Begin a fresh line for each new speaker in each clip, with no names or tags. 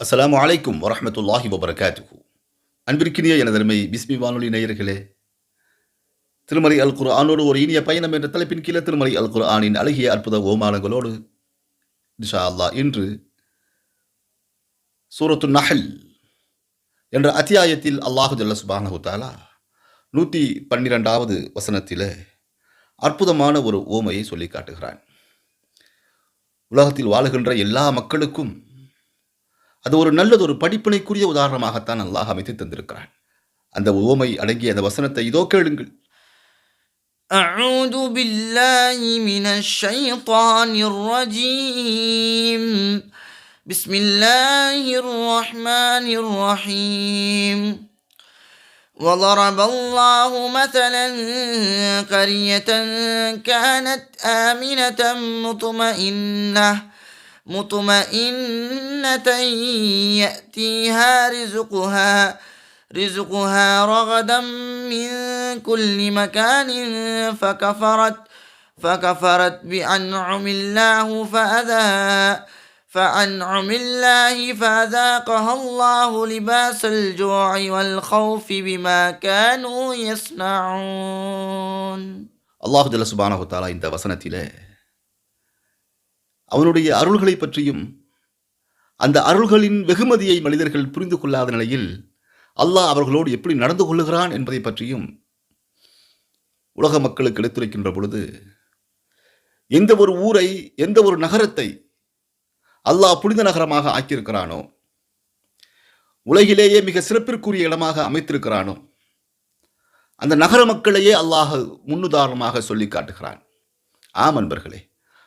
அஸ்லாம் வலைக்கும் வரமத்துல்லாஹி வபரகாத்துகு அன்பிற்கினிய எனதருமை பிஸ்மி வானொலி நேயர்களே திருமறை அல் குர்ஆனோடு ஒரு இனிய பயணம் என்ற தலைப்பின் கீழே திருமறை அல் குர்ஆனின் அழகிய அற்புத ஓமானங்களோடு இன்ஷா அல்லாஹ் இன்று சூரத்து நஹல் என்ற அத்தியாயத்தில் அல்லாஹு ஜல்ல சுபானஹு தாலா நூற்றி பன்னிரெண்டாவது வசனத்தில் அற்புதமான ஒரு ஓமையை சொல்லி காட்டுகிறான். உலகத்தில் வாழுகின்ற எல்லா மக்களுக்கும் அது ஒரு நல்லது ஒரு படிப்பினைக்குரிய உதாரணமாகத்தான் அல்லாஹ் அமைத்து தந்திருக்கிறான் அந்த ஓமை அடங்கிய அந்த வசனத்தை இதோ கேளுங்கள்
أعوذ بالله من الشيطان الرجيم بسم الله الرحمن الرحيم وضرب الله مثلا قرية كانت آمنة مطمئنة مطمئنة يأتيها رزقها رزقها رغدا من كل مكان فكفرت فكفرت بأنعم الله فأذا فأنعم الله فأذاقها الله لباس الجوع والخوف بما كانوا يصنعون.
الله جل سبحانه وتعالى انت وصلت إليه. அவனுடைய அருள்களை பற்றியும் அந்த அருள்களின் வெகுமதியை மனிதர்கள் புரிந்து கொள்ளாத நிலையில் அல்லாஹ் அவர்களோடு எப்படி நடந்து கொள்ளுகிறான் என்பதை பற்றியும் உலக மக்களுக்கு எடுத்துரைக்கின்ற பொழுது எந்த ஒரு ஊரை எந்த ஒரு நகரத்தை அல்லாஹ் புனித நகரமாக ஆக்கியிருக்கிறானோ உலகிலேயே மிக சிறப்பிற்குரிய இடமாக அமைத்திருக்கிறானோ அந்த நகர மக்களையே அல்லாஹ் முன்னுதாரணமாக சொல்லி காட்டுகிறான். ஆம் அன்பர்களே.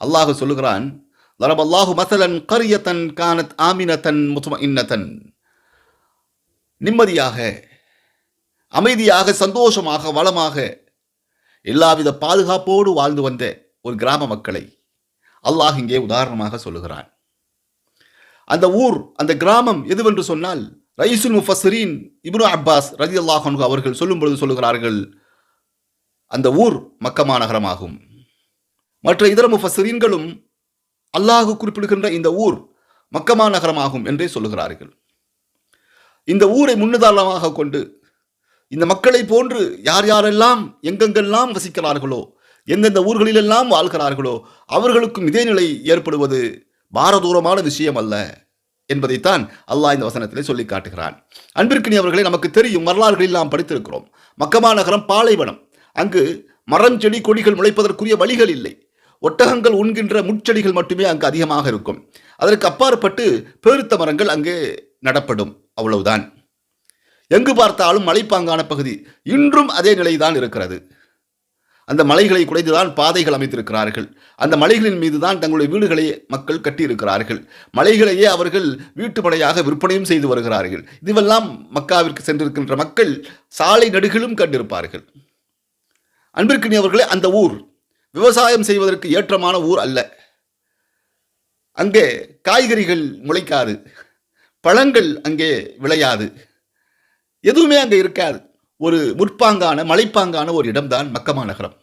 அல்லாஹ் சொல்லுகிறான் லரப் அல்லாஹு மசலன் கரியத்தன் கானத் ஆமினத்தன் முத்தும இன்னதன் நிம்மதியாக அமைதியாக சந்தோஷமாக வளமாக எல்லாவித பாதுகாப்போடு வாழ்ந்து வந்த ஒரு கிராம மக்களை அல்லாஹ் இங்கே உதாரணமாக சொல்லுகிறான். அந்த ஊர் அந்த கிராமம் எதுவென்று சொன்னால் ரைசுல் முஃபசரீன் இப்னு அப்பாஸ் ரதி அல்லாஹ் அவர்கள் சொல்லும் பொழுது சொல்லுகிறார்கள் அந்த ஊர் மக்கமா நகரமாகும் மற்ற இதர முஃபஸ்ரீன்களும் அல்லாஹ் குறிப்பிடுகின்ற இந்த ஊர் மக்கமா நகரமாகும் என்றே சொல்லுகிறார்கள். இந்த ஊரை முன்னுதாரணமாக கொண்டு இந்த மக்களை போன்று யார் யாரெல்லாம் எங்கெங்கெல்லாம் வசிக்கிறார்களோ எந்தெந்த ஊர்களிலெல்லாம் வாழ்கிறார்களோ அவர்களுக்கும் இதே நிலை ஏற்படுவது பாரதூரமான விஷயம் அல்ல என்பதைத்தான் அல்லாஹ் இந்த வசனத்திலே சொல்லி காட்டுகிறான். அன்பிற்கினி அவர்களை நமக்கு தெரியும் வரலாறுகளில் நாம் படித்திருக்கிறோம். மக்கமா நகரம் பாலைவனம். அங்கு மரம் செடி கொடிகள் முளைப்பதற்குரிய வழிகள் இல்லை. ஒட்டகங்கள் உண்கின்ற முட்செடிகள் மட்டுமே அங்கு அதிகமாக இருக்கும். அதற்கு அப்பாற்பட்டு பேருத்த மரங்கள் அங்கே நடப்படும். அவ்வளவுதான். எங்கு பார்த்தாலும் மலைப்பாங்கான பகுதி இன்றும் அதே நிலைதான் இருக்கிறது. அந்த மலைகளை குடைந்துதான் பாதைகள் அமைத்திருக்கிறார்கள். அந்த மலைகளின் மீது தான் தங்களுடைய வீடுகளை மக்கள் கட்டியிருக்கிறார்கள். மலைகளையே அவர்கள் வீட்டு வீட்டுப்படையாக விற்பனையும் செய்து வருகிறார்கள். இதுவெல்லாம் மக்காவிற்கு சென்றிருக்கின்ற மக்கள் சாலை நடுகளும் கண்டிருப்பார்கள். அன்பிற்கினி அவர்களே அந்த ஊர் விவசாயம் செய்வதற்கு ஏற்றமான ஊர் அல்ல. அங்கே காய்கறிகள் முளைக்காது. பழங்கள் அங்கே விளையாது. எதுவுமே அங்கே இருக்காது. ஒரு முற்பாங்கான மலைப்பாங்கான ஒரு இடம்தான் மக்கமா நகரம்.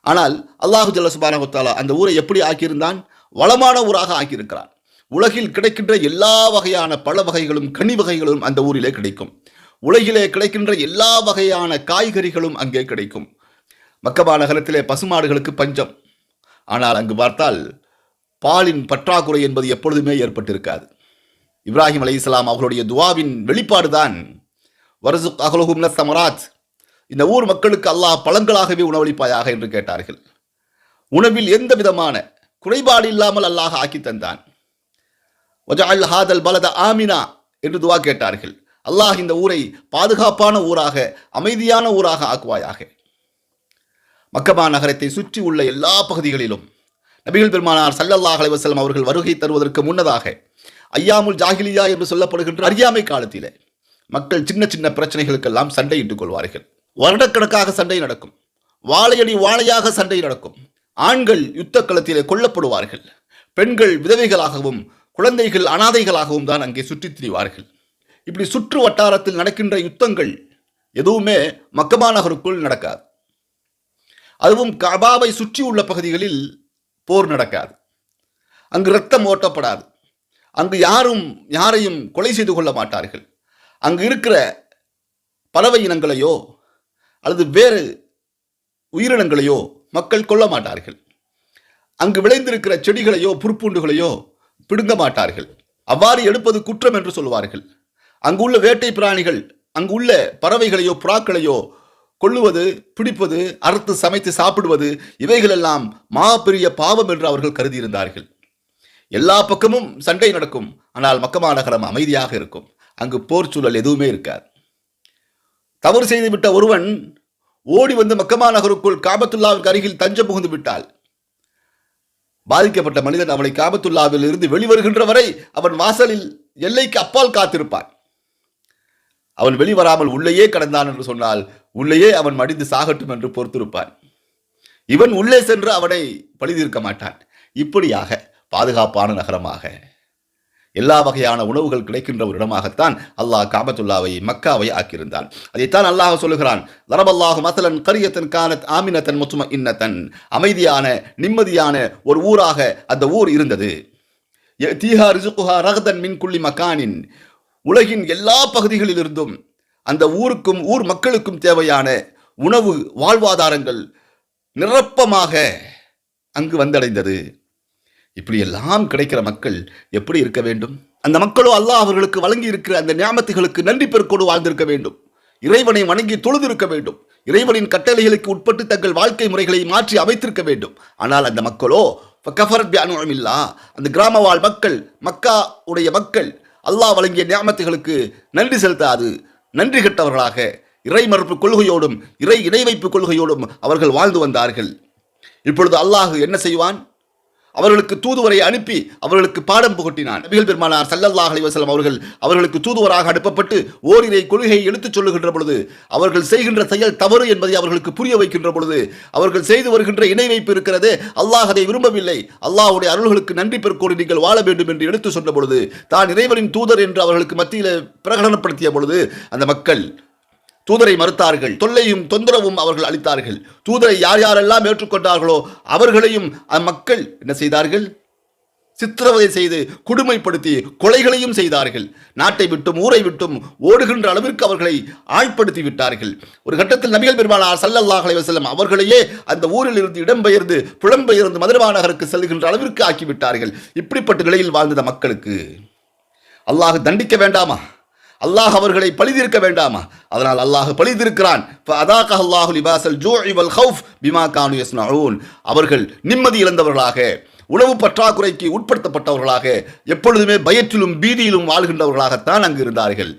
ஆனால் அல்லாஹு ஜல்ல சுபானகுத்தாலா அந்த ஊரை எப்படி ஆக்கியிருந்தான்? வளமான ஊராக ஆக்கியிருக்கிறான். உலகில் கிடைக்கின்ற எல்லா வகையான பழ வகைகளும் கனி வகைகளும் அந்த ஊரிலே கிடைக்கும். உலகிலே கிடைக்கின்ற எல்லா வகையான காய்கறிகளும் அங்கே கிடைக்கும். மக்கபா நகரத்திலே பசுமாடுகளுக்கு பஞ்சம். ஆனால் அங்கு பார்த்தால் பாலின் பற்றாக்குறை என்பது எப்பொழுதுமே ஏற்பட்டிருக்காது. இப்ராஹிம் அலி இஸ்லாம் அவர்களுடைய துவாவின் வெளிப்பாடுதான். வரசு அகலகும்ன சமராஜ் இந்த ஊர் மக்களுக்கு அல்லாஹ் பழங்களாகவே உணவளிப்பாயாக என்று கேட்டார்கள். உணவில் எந்த விதமான குறைபாடு இல்லாமல் அல்லாஹ் ஆக்கி தந்தான். ஒஜால் ஹாதல் பலத ஆமினா என்று துவா கேட்டார்கள். அல்லாஹ் இந்த ஊரை பாதுகாப்பான ஊராக அமைதியான ஊராக ஆக்குவாயாக. மக்கமா நகரத்தை சுற்றி உள்ள எல்லா பகுதிகளிலும் நபிகள் பெருமானார் சல்லல்லாஹ் அலைவசலம் அவர்கள் வருகை தருவதற்கு முன்னதாக ஐயாமுல் ஜாகிலியா என்று சொல்லப்படுகின்ற அறியாமை காலத்திலே மக்கள் சின்ன சின்ன பிரச்சனைகளுக்கெல்லாம் சண்டையிட்டுக் கொள்வார்கள். வருடக்கணக்காக சண்டை நடக்கும். வாழையடி வாழையாக சண்டை நடக்கும். ஆண்கள் யுத்த களத்திலே கொல்லப்படுவார்கள். பெண்கள் விதவைகளாகவும் குழந்தைகள் அனாதைகளாகவும் தான் அங்கே சுற்றித் திரிவார்கள். இப்படி சுற்று வட்டாரத்தில் நடக்கின்ற யுத்தங்கள் எதுவுமே மக்கமா நகருக்குள் நடக்காது. அதுவும் கபாவை சுற்றி உள்ள பகுதிகளில் போர் நடக்காது. அங்கு ரத்தம் ஓட்டப்படாது. அங்கு யாரும் யாரையும் கொலை செய்து கொள்ள மாட்டார்கள். அங்கு இருக்கிற பறவை இனங்களையோ அல்லது வேறு உயிரினங்களையோ மக்கள் கொல்ல மாட்டார்கள். அங்கு விளைந்திருக்கிற செடிகளையோ புற்பூண்டுகளையோ பிடுங்க மாட்டார்கள். அவ்வாறு எடுப்பது குற்றம் என்று சொல்வார்கள். அங்குள்ள வேட்டை பிராணிகள் அங்குள்ள பறவைகளையோ புறாக்களையோ கொல்லுவது பிடிப்பது அறுத்து சமைத்து சாப்பிடுவது இவைகளெல்லாம் மாபெரிய பாவம் என்று அவர்கள் கருதியிருந்தார்கள். எல்லா பக்கமும் சண்டை நடக்கும். ஆனால் மக்கமா நகரம் அமைதியாக இருக்கும். அங்கு போர் சூழல் எதுவுமே இருக்காது. தவறு செய்துவிட்ட ஒருவன் ஓடி வந்து மக்கமா நகருக்குள் காபத்துல்லாவுக்கு அருகில் தஞ்சம் புகுந்து விட்டால் பாதிக்கப்பட்ட மனிதன் அவனை காபத்துல்லாவில் இருந்து வெளிவருகின்ற வரை அவன் வாசலில் எல்லைக்கு அப்பால் காத்திருப்பான். அவன் வெளிவராமல் உள்ளேயே கடந்தான் என்று சொன்னால் உள்ளேயே அவன் மடிந்து சாகட்டும் என்று பொறுத்திருப்பான். இவன் உள்ளே சென்று அவனை பழிதீர்க்க மாட்டான். இப்படியாக பாதுகாப்பான நகரமாக எல்லா வகையான உணவுகள் கிடைக்கின்ற ஒரு இடமாகத்தான் அல்லாஹ் காபத்துல்லாவை மக்காவை ஆக்கியிருந்தான். அதைத்தான் அல்லாஹ் சொல்லுகிறான் தரபல்லாஹு மசலன் கரியத்தன் கானத் ஆமினத்தன் முத்தும இன்னத்தன் அமைதியான நிம்மதியான ஒரு ஊராக அந்த ஊர் இருந்தது. தீஹா ரிசுகுஹா ரகதன் மின் குள்ளி மக்கானின் உலகின் எல்லா பகுதிகளிலிருந்தும் அந்த ஊருக்கும் ஊர் மக்களுக்கும் தேவையான உணவு வாழ்வாதாரங்கள் நிரப்பமாக அங்கு வந்தடைந்தது. இப்படியெல்லாம் கிடைக்கிற மக்கள் எப்படி இருக்க வேண்டும்? அந்த மக்களோ அல்லாஹ் அவர்களுக்கு வழங்கி இருக்கிற அந்த ஞாபகத்துகளுக்கு நன்றி பெருக்கோடு வாழ்ந்திருக்க வேண்டும். இறைவனை வணங்கி தொழுதிருக்க வேண்டும். இறைவனின் கட்டளைகளுக்கு உட்பட்டு தங்கள் வாழ்க்கை முறைகளை மாற்றி அமைத்திருக்க வேண்டும். ஆனால் அந்த மக்களோ கஃபரத் இல்லா அந்த கிராம வாழ் மக்கள் மக்கா உடைய மக்கள் அல்லாஹ் வழங்கிய ஞாபகத்துகளுக்கு நன்றி செலுத்தாது. நன்றி கெட்டவர்களாக இறை மறுப்பு கொள்கையோடும் இறை இணை வைப்பு கொள்கையோடும் அவர்கள் வாழ்ந்து வந்தார்கள். இப்பொழுது அல்லாஹு என்ன செய்வான்? அவர்களுக்கு தூதுவரை அனுப்பி அவர்களுக்கு பாடம் புகட்டினான். நபிகள் பெருமானார் சல்லல்லாஹ் அலைஹி அவர்கள் அவர்களுக்கு தூதுவராக அனுப்பப்பட்டு ஓரிரை கொள்கையை எடுத்துச் சொல்லுகின்ற பொழுது அவர்கள் செய்கின்ற செயல் தவறு என்பதை அவர்களுக்கு புரிய வைக்கின்ற பொழுது அவர்கள் செய்து வருகின்ற இணை வைப்பு இருக்கிறது அல்லாஹ் அதை விரும்பவில்லை. அல்லாஹுடைய அருள்களுக்கு நன்றி பெருக்கோடு நீங்கள் வாழ வேண்டும் என்று எடுத்து சொன்ன பொழுது தான் இறைவனின் தூதர் என்று அவர்களுக்கு மத்தியில் பிரகடனப்படுத்திய பொழுது அந்த மக்கள் தூதரை மறுத்தார்கள். தொல்லையும் தொந்தரவும் அவர்கள் அளித்தார்கள். தூதரை யார் யாரெல்லாம் ஏற்றுக்கொண்டார்களோ அவர்களையும் அம்மக்கள் என்ன செய்தார்கள்? சித்திரவதை செய்து கொடுமைப்படுத்தி கொலைகளையும் செய்தார்கள். நாட்டை விட்டும் ஊரை விட்டும் ஓடுகின்ற அளவிற்கு அவர்களை ஆழ்படுத்தி விட்டார்கள். ஒரு கட்டத்தில் நபிகள் பெருமானார் சல்லல்லாஹ் அலைஹி அவர்களையே அந்த ஊரில் இருந்து இடம்பெயர்ந்து புலம்பெயர்ந்து மதுரமா நகருக்கு செல்கின்ற அளவிற்கு ஆக்கிவிட்டார்கள். இப்படிப்பட்ட நிலையில் வாழ்ந்த மக்களுக்கு. அல்லாஹ் தண்டிக்க வேண்டாமா? அல்லாஹ் அவர்களை பழிதிருக்க வேண்டாமா? அதனால் அல்லாஹ் பழிதிருக்கிறான் ஜோ ஹவுஃப் அவர்கள் நிம்மதி இழந்தவர்களாக உணவு பற்றாக்குறைக்கு உட்படுத்தப்பட்டவர்களாக எப்பொழுதுமே பயத்திலும் பீதியிலும் வாழ்கின்றவர்களாகத்தான் அங்கு இருந்தார்கள்.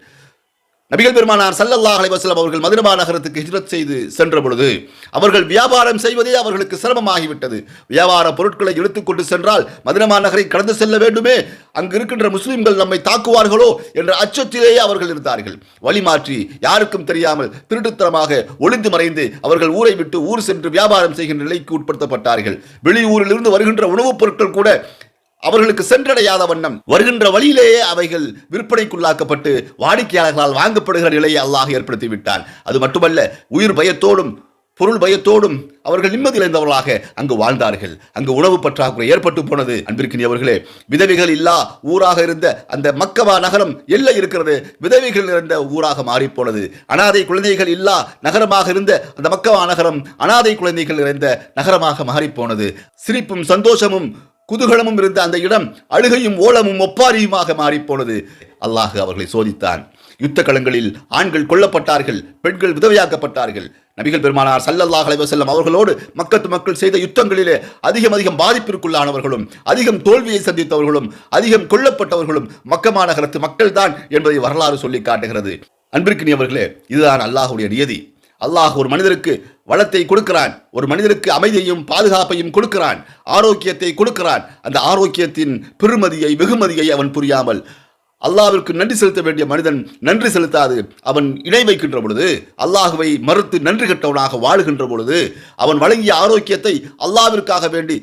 நபிகள் பெருமானார் சல்லல்லாஹ் அலைஹி அவர்கள் மதுரமா நகரத்துக்கு ஹிஜ்ரத் செய்து சென்ற பொழுது அவர்கள் வியாபாரம் செய்வதே அவர்களுக்கு சிரமமாகிவிட்டது. வியாபார பொருட்களை எடுத்துக்கொண்டு சென்றால் மதுரமா நகரை கடந்து செல்ல வேண்டுமே? அங்கு இருக்கின்ற முஸ்லிம்கள் நம்மை தாக்குவார்களோ? என்ற அச்சத்திலேயே அவர்கள் இருந்தார்கள். வழி மாற்றி யாருக்கும் தெரியாமல் திருட்டுத்தனமாக ஒளிந்து மறைந்து அவர்கள் ஊரை விட்டு ஊர் சென்று வியாபாரம் செய்கின்ற நிலைக்கு உட்படுத்தப்பட்டார்கள். வெளியூரிலிருந்து வருகின்ற உணவுப் பொருட்கள் கூட அவர்களுக்கு சென்றடையாத வண்ணம். வருகின்ற வழியிலேயே அவைகள் விற்பனைக்குள்ளாக்கப்பட்டு வாடிக்கையாளர்களால் வாங்கப்படுகிற நிலையை அல்லாஹ் ஏற்படுத்தி விட்டான் அது மட்டுமல்ல உயிர் பயத்தோடும் பொருள் பயத்தோடும் அவர்கள் நிம்மதியிழந்தவர்களாக அங்கு வாழ்ந்தார்கள். அங்கு உணவு பற்றாக்குறை ஏற்பட்டு போனது. அன்பிற்கினியவர்களே விதவைகள் இல்லா ஊராக இருந்த அந்த மக்கவா நகரம் எல்லை இருக்கிறது. விதவைகள் இருந்த ஊராக மாறிப்போனது. அனாதை குழந்தைகள் இல்லா நகரமாக இருந்த அந்த மக்கவா நகரம் அனாதை குழந்தைகள் இருந்த நகரமாக மாறிப்போனது. சிரிப்பும் சந்தோஷமும் குதூகலமும் இருந்த அந்த இடம் அழுகையும் ஓலமும் ஒப்பாரியுமாக மாறிப்போனது. அல்லாஹ் அவர்களை சோதித்தான். யுத்த களங்களில் ஆண்கள் கொல்லப்பட்டார்கள் பெண்கள் விதவையாக்கப்பட்டார்கள். நபிகள் பெருமானார் சல்லல்லாஹ் அலைவசல்லம் அவர்களோடு மக்கத்து மக்கள் செய்த யுத்தங்களிலே அதிகம் அதிகம் பாதிப்பிற்குள்ளானவர்களும் அதிகம் தோல்வியை சந்தித்தவர்களும் அதிகம் கொல்லப்பட்டவர்களும் மக்க மாநகரத்து மக்கள்தான் என்பதை வரலாறு சொல்லி காட்டுகிறது. அன்பிற்கினியவர்களே இதுதான் அல்லாஹுடைய நியதி. அல்லாஹ் ஒரு மனிதருக்கு வளத்தை கொடுக்கிறான். ஒரு மனிதருக்கு அமைதியையும் பாதுகாப்பையும் கொடுக்கிறான். ஆரோக்கியத்தை கொடுக்கிறான். அந்த ஆரோக்கியத்தின் பெருமதியை வெகுமதியை அவன் புரியாமல் அல்லாவிற்கு நன்றி செலுத்த வேண்டிய மனிதன் நன்றி செலுத்தாது. அவன் இணை வைக்கின்ற பொழுது அல்லாஹுவை மறுத்து நன்றி கட்டவனாக வாழுகின்ற பொழுது அவன் வழங்கிய ஆரோக்கியத்தை அல்லாவிற்காக வேண்டி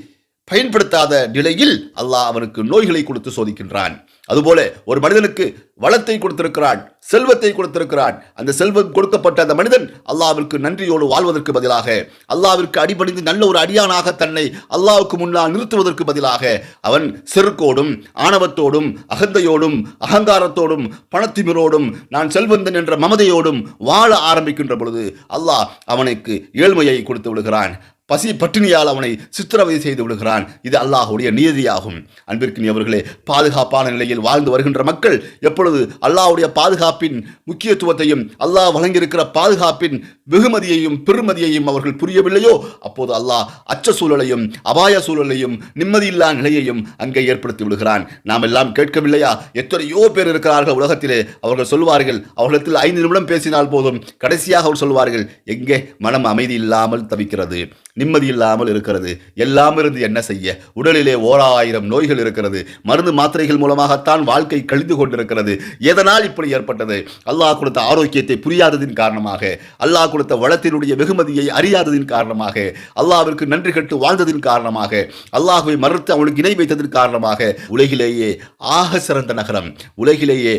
பயன்படுத்தாத நிலையில் அல்லாஹ் அவனுக்கு நோய்களை கொடுத்து சோதிக்கின்றான். அதுபோல ஒரு மனிதனுக்கு வளத்தை கொடுத்திருக்கிறான் செல்வத்தை கொடுத்திருக்கிறான். அந்த செல்வம் கொடுக்கப்பட்ட அந்த மனிதன் அல்லாவிற்கு நன்றியோடு வாழ்வதற்கு பதிலாக அல்லாவிற்கு அடிபணிந்து நல்ல ஒரு அடியானாக தன்னை அல்லாவுக்கு முன்னால் நிறுத்துவதற்கு பதிலாக அவன் செருக்கோடும் ஆணவத்தோடும் அகந்தையோடும் அகங்காரத்தோடும் பணத்திமிரோடும் நான் செல்வந்தன் என்ற மமதையோடும் வாழ ஆரம்பிக்கின்ற பொழுது அல்லாஹ் அவனுக்கு ஏழ்மையை கொடுத்து விடுகிறான். பசி பட்டினியால் அவனை சித்திரவதை செய்து விடுகிறான். இது அல்லாஹுடைய நியதியாகும் அன்பிற்கினியவர்களே பாதுகாப்பான நிலையில் வாழ்ந்து வருகின்ற மக்கள் எப்பொழுது அல்லாஹ்வுடைய பாதுகாப்பின் முக்கியத்துவத்தையும் அல்லாஹ் வழங்கியிருக்கிற பாதுகாப்பின் வெகுமதியையும் பெருமதியையும் அவர்கள் புரியவில்லையோ? அப்போது அல்லாஹ் அச்ச சூழலையும் அபாய சூழலையும் நிம்மதியில்லா நிலையையும் அங்கே ஏற்படுத்தி விடுகிறான். நாம் எல்லாம் கேட்கவில்லையா? எத்தனையோ பேர் இருக்கிறார்கள் உலகத்திலே. அவர்கள் சொல்வார்கள் அவர்களிடத்தில் ஐந்து நிமிடம் பேசினால் போதும். கடைசியாக அவர் சொல்வார்கள் எங்கே மனம் அமைதி இல்லாமல் தவிக்கிறது. நிம்மதி இல்லாமல் இருக்கிறது. எல்லாம் இருந்து என்ன செய்ய? உடலிலே ஓராயிரம் நோய்கள் இருக்கிறது. மருந்து மாத்திரைகள் மூலமாகத்தான் வாழ்க்கை கழிந்து கொண்டிருக்கிறது. எதனால் இப்படி ஏற்பட்டது? அல்லாஹ் கொடுத்த ஆரோக்கியத்தை புரியாததின் காரணமாக அல்லாஹ் கொடுத்த வளத்தினுடைய வெகுமதியை அறியாததின் காரணமாக அல்லாவிற்கு நன்றி கட்டு வாழ்ந்ததின் காரணமாக அல்லாஹுவை மறுத்து அவனுக்கு இணை வைத்ததன் காரணமாக உலகிலேயே ஆக சிறந்த நகரம் உலகிலேயே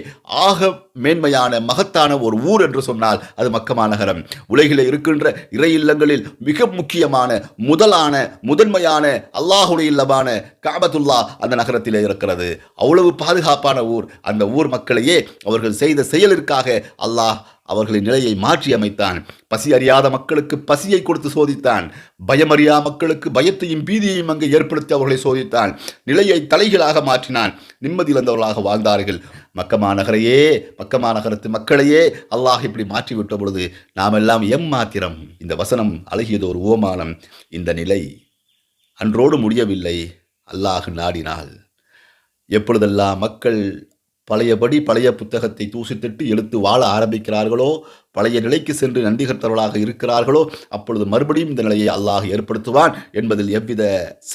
ஆக மேன்மையான மகத்தான ஒரு ஊர் என்று சொன்னால் அது மக்கமா நகரம். உலகிலே இருக்கின்ற இறை இல்லங்களில் மிக முக்கியமான முதலான முதன்மையான அல்லாஹுடைய இல்லமான காபத்துல்லா அந்த நகரத்திலே இருக்கிறது. அவ்வளவு பாதுகாப்பான ஊர். அந்த ஊர் மக்களையே அவர்கள் செய்த செயலிற்காக அல்லாஹ் அவர்களின் நிலையை மாற்றி அமைத்தான். பசி அறியாத மக்களுக்கு பசியை கொடுத்து சோதித்தான். பயமறியா மக்களுக்கு பயத்தையும் பீதியையும் அங்கு ஏற்படுத்தி அவர்களை சோதித்தான். நிலையை தலைகளாக மாற்றினான். நிம்மதி இழந்தவர்களாக வாழ்ந்தார்கள். மக்கமா நகரையே மக்கமா நகரத்து மக்களையே அல்லாஹ் இப்படி மாற்றி விட்ட பொழுது நாம் எல்லாம் எம்மாத்திரம். இந்த வசனம் அழகியது ஒரு ஓமானம் இந்த நிலை அன்றோடு முடியவில்லை. அல்லாஹ் நாடினால். எப்பொழுதெல்லாம் மக்கள் பழையபடி பழைய புத்தகத்தை தூசித்திட்டு எழுத்து வாழ ஆரம்பிக்கிறார்களோ பழைய நிலைக்கு சென்று நன்றிகர்த்தவர்களாக இருக்கிறார்களோ அப்பொழுது மறுபடியும் இந்த நிலையை அல்லாஹ் ஏற்படுத்துவான் என்பதில் எவ்வித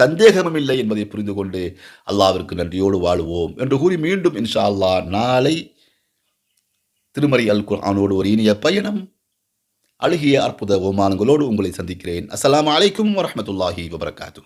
சந்தேகமும் இல்லை என்பதை புரிந்து கொண்டு அல்லாவிற்கு நன்றியோடு வாழுவோம் என்று கூறி மீண்டும் இன்ஷா அல்லாஹ் நாளை திருமறை அல் குர்ஆனோடு ஒரு இனிய பயணம். அழுகிய அற்புத ஓமானங்களோடு உங்களை சந்திக்கிறேன். அஸ்லாம் அலைக்கும் வரமத்துல்லாஹி வபரகாத்து